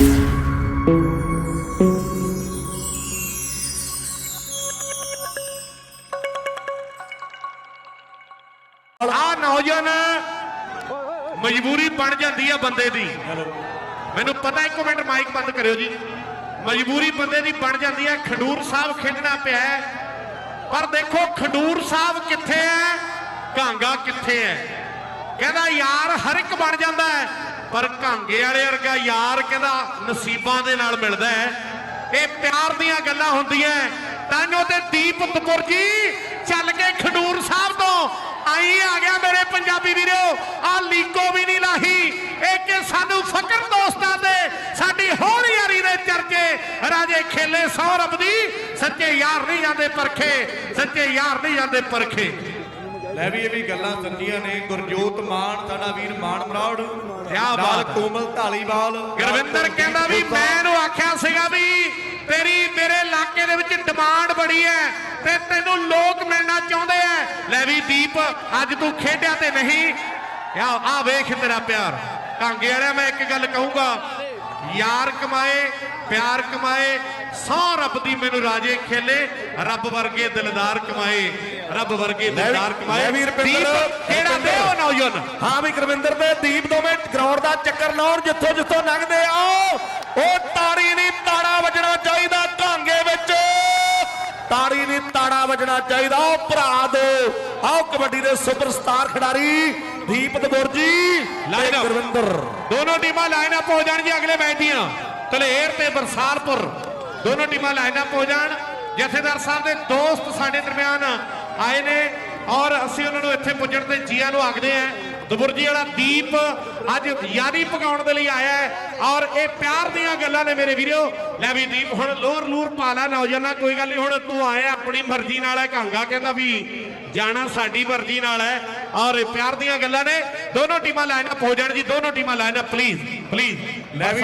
ਆ ਨੌਜਵਾਨ ਮਜਬੂਰੀ ਬਣ ਜਾਂਦੀ ਆ ਬੰਦੇ ਦੀ। ਮੈਨੂੰ ਪਤਾ ਇੱਕ ਮਿੰਟ ਮਾਈਕ ਬੰਦ ਕਰਿਓ ਜੀ। ਮਜਬੂਰੀ ਬੰਦੇ ਦੀ ਬਣ ਜਾਂਦੀ ਹੈ ਖਡੂਰ ਸਾਹਿਬ ਖੇਡਣਾ ਪਿਆ ਹੈ। ਪਰ ਦੇਖੋ ਖਡੂਰ ਸਾਹਿਬ ਕਿੱਥੇ ਹੈ? ਘਾਂਗਾ ਕਿੱਥੇ ਹੈ? ਕਹਿੰਦਾ ਯਾਰ ਹਰ ਇੱਕ ਬਣ ਜਾਂਦਾ ਹੈ। ਪਰ ਕਾਂਗੇ ਵਾਲੇ ਵਰਗਾ ਯਾਰ ਕਹਿੰਦਾ ਨਸੀਬਾਂ ਦੇ ਨਾਲ ਮਿਲਦਾ ਹੈ। ਇਹ ਪਿਆਰ ਦੀਆਂ ਗੱਲਾਂ ਹੁੰਦੀਆਂ ਤਾਂੋ ਤੇ ਦੀਪ ਤਪੁਰ ਜੀ ਚੱਲ ਕੇ ਖਡੂਰ ਸਾਹਿਬ ਤੋਂ ਆਈ ਆ ਗਿਆ ਮੇਰੇ ਪੰਜਾਬੀ ਵੀਰੋ। ਆ ਲੀਕੋ ਵੀ ਨਹੀਂ ਲਾਹੀ। ਇਹ ਕਿ ਸਾਨੂੰ ਫਕਰ ਦੋਸਤਾਂ ਦੇ ਸਾਡੀ ਹੋਲੀ ਯਾਰੀ ਦੇ ਚਰਚੇ। ਰਾਜੇ ਖੇਲੇ ਸੌ ਦੀ, ਸੱਚੇ ਯਾਰ ਨਹੀਂ ਜਾਂਦੇ ਪਰਖੇ, ਸੱਚੇ ਯਾਰ ਨਹੀਂ ਜਾਂਦੇ ਪਰਖੇ। ਲੈ ਵੀ ਇਹ ਵੀ ਗੱਲਾਂ ਸੱਚੀਆਂ ਨੇ। ਗੁਰਜੋਤ ਮਾਨ ਸਾਡਾ ਵੀਰ ਮਾਨ ਮਰਾੜ। ਕਿਆ ਬਾਤ। ਕੋਮਲ ਢਾਲੀਵਾਲ ਗੁਰਵਿੰਦਰ ਕਹਿੰਦਾ ਵੀ ਮੈਂ ਇਹਨੂੰ ਆਖਿਆ ਸੀਗਾ ਵੀ ਤੇਰੀ ਮੇਰੇ ਇਲਾਕੇ ਦੇ ਵਿੱਚ ਡਿਮਾਂਡ ਬੜੀ ਹੈ ਤੇ ਤੈਨੂੰ ਲੋਕ ਮਿਲਣਾ ਚਾਹੁੰਦੇ ਐ ਲੈ ਵੀ ਦੀਪ ਅੱਜ ਤੂੰ ਖੇਡਿਆ ਤੇ ਨਹੀਂ। ਆ ਆ ਵੇਖ ਤੇਰਾ ਪਿਆਰ। ਕਾਂਗੇ ਵਾਲਿਆ ਮੈਂ ਇੱਕ ਗੱਲ ਕਹੂੰਗਾ ਯਾਰ ਕਮਾਏ ਪਿਆਰ ਕਮਾਏ ਸੌ ਰੱਬ ਦੀ ਮੈਨੂੰ ਰਾਜੇ ਖੇਲੇ ਰੱਬ ਵਰਗੇ ਦਿਲਦਾਰ ਕਮਾਏ ਰੱਬ ਵਰਗੇ ਦਿਲਦਾਰ ਕਮਾਏ। ਲੈ ਵੀ ਰੁਪਿੰਦਰ, ਦੀਪ ਕਿਹੜਾ ਦੇ ਉਹ ਨੌਜਵਾਨ? ਹਾਂ ਵੀ ਗੁਰਵਿੰਦਰ ਤੇ ਦੀਪ ਦੋਵੇਂ ਗਰਾਊਂਡ ਦਾ ਚੱਕਰ ਲਾਉਣ ਜਿੱਥੋਂ ਜਿੱਥੋਂ ਲੰਘਦੇ ਆ। ਉਹ ਤਾੜੀ ਨਹੀਂ ਤਾੜਾ ਵੱਜਣਾ ਚਾਹੀਦਾ ਢਾਂਗੇ ਵਿੱਚ। ਤਾੜੀ ਨਹੀਂ ਤਾੜਾ ਵੱਜਣਾ ਚਾਹੀਦਾ। ਉਹ ਭਰਾ ਦੋ। ਆਓ ਕਬੱਡੀ ਦੇ ਸੁਪਰਸਟਾਰ ਖਿਡਾਰੀ ਦੀਪ ਦਬੁਰ up. ਗੁਰਵਿੰਦਰ। ਦੋਨੋਂ ਟੀਮਾਂ ਲਾਈਨ ਅਪ ਹੋ ਜਾਣਗੀਆਂ ਅਗਲੇ ਮੈਚ ਦੀਆਂ। ਧਲੇਰ ਤੇ ਬਰਸਾਲਪੁਰ ਦੋਨੋਂ ਟੀਮਾਂ ਲਾਈਨ ਅਪ ਹੋ ਜਾਣ। ਜਥੇਦਾਰ ਸਾਹਿਬ ਦੇ ਦੋਸਤ ਸਾਡੇ ਦਰਮਿਆਨ ਆਏ ਨੇ ਔਰ ਅਸੀਂ ਉਹਨਾਂ ਨੂੰ ਇੱਥੇ ਪੁੱਜਣ ਤੇ ਜੀਆਂ ਨੂੰ ਆਖਦੇ ਆਂ ਦਬੁਰਜੀ ਵਾਲਾ ਦੀਪ ਅੱਜ ਯਾਰੀ ਪਕਾਉਣ ਦੇ ਲਈ ਆਇਆ ਹੈ ਔਰ ਇਹ ਪਿਆਰ ਦੀਆਂ ਗੱਲਾਂ ਨੇ ਮੇਰੇ ਵੀਰੋ। ਲੈ ਵੀ ਦੀਪ ਹੁਣ ਲੋਰ ਲੂਰ ਪਾ ਲੈ ਨੌਜਵਾਨਾ ਕੋਈ ਗੱਲ ਨਹੀਂ ਹੁਣ ਤੂੰ ਆਇਆ ਆਪਣੀ ਮਰਜ਼ੀ ਨਾਲ ਹੈ ਕਾਂਗਾ ਕਹਿੰਦਾ ਵੀ ਜਾਣਾ ਸਾਡੀ ਮਰਜ਼ੀ ਨਾਲ ਹੈ। ਔਰ ਇਹ ਪਿਆਰ ਦੀਆਂ ਗੱਲਾਂ ਨੇ। ਦੋਨੋਂ ਟੀਮਾਂ ਲਾਈਨ ਅਪ ਹੋ ਜਾਣ ਜੀ, ਦੋਨੋਂ ਟੀਮਾਂ ਲਾਈਨ ਅਪ ਪਲੀਜ਼ ਪਲੀਜ਼ ਲੈ ਵੀ